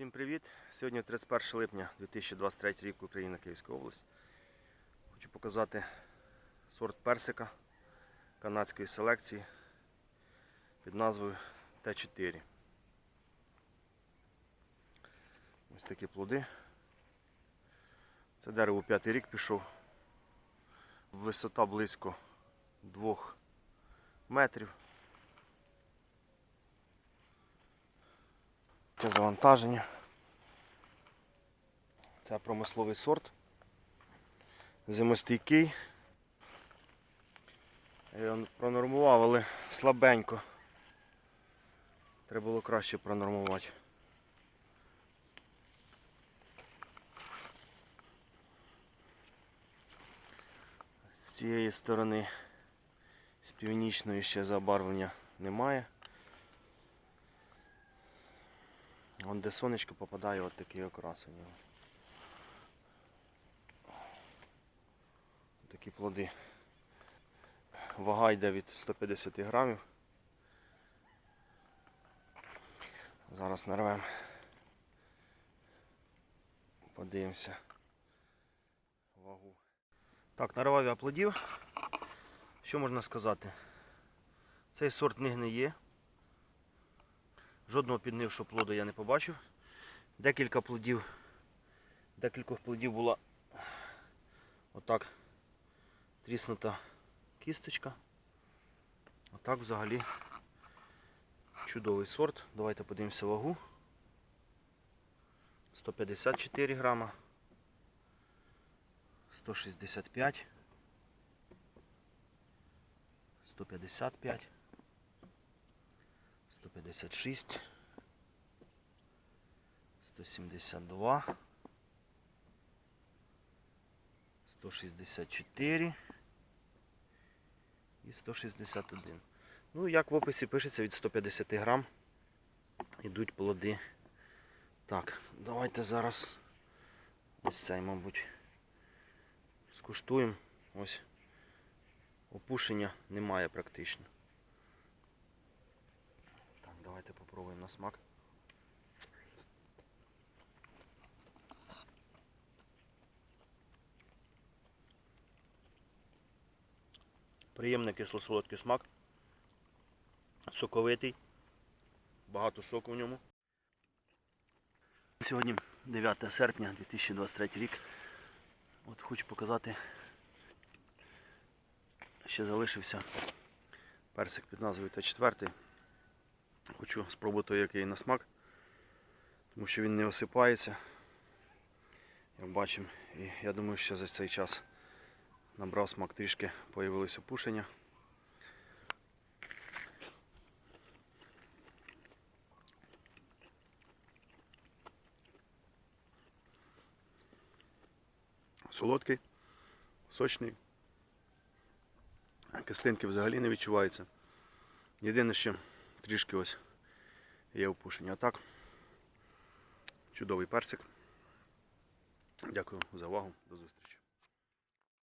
Всім привіт! Сьогодні 31 липня 2023 рік Україна Київська область. Хочу показати сорт персика канадської селекції під назвою Т4. Ось такі плоди. Це дерево п'ятий рік пішов. Висота близько 2 метрів. Таке завантаження. Це промисловий сорт. Зимостійкий. Я пронормував, але слабенько. Треба було краще пронормувати. З цієї сторони, з північної ще забарвлення немає. Вон де сонечко попадає, от такий окрас у нього. Такі плоди. Вага йде від 150 грамів. Зараз нарвемо. Подивимося вагу. Так, нарвав я плодів. Що можна сказати? Цей сорт не гниє. Жодного піднившого плоду я не побачив. Декілька плодів, декількох плодів була отак тріснута кісточка. Отак взагалі чудовий сорт. Давайте подивимося вагу. 154 грама. 165. 155. 156, 172, 164 і 161. Ну, як в описі пишеться від 150 грам йдуть плоди. Так, давайте зараз ось цей, мабуть, скуштуємо. Ось опушення немає практично. Так, давайте на смак. Приємний кисло-солодкий смак. Соковитий. Багато соку в ньому. Сьогодні 9 серпня 2023 рік. От хочу показати, ще залишився персик під назвою Т4. Хочу спробувати який на смак, тому що він не осипається. Як бачимо, і я думаю, що за цей час набрав смак трішки, появилося опушення. Солодкий, сочний. Кислинки взагалі не відчуваються. Єдине, що трішки ось є опушення. А так, чудовий персик. Дякую за увагу. До зустрічі.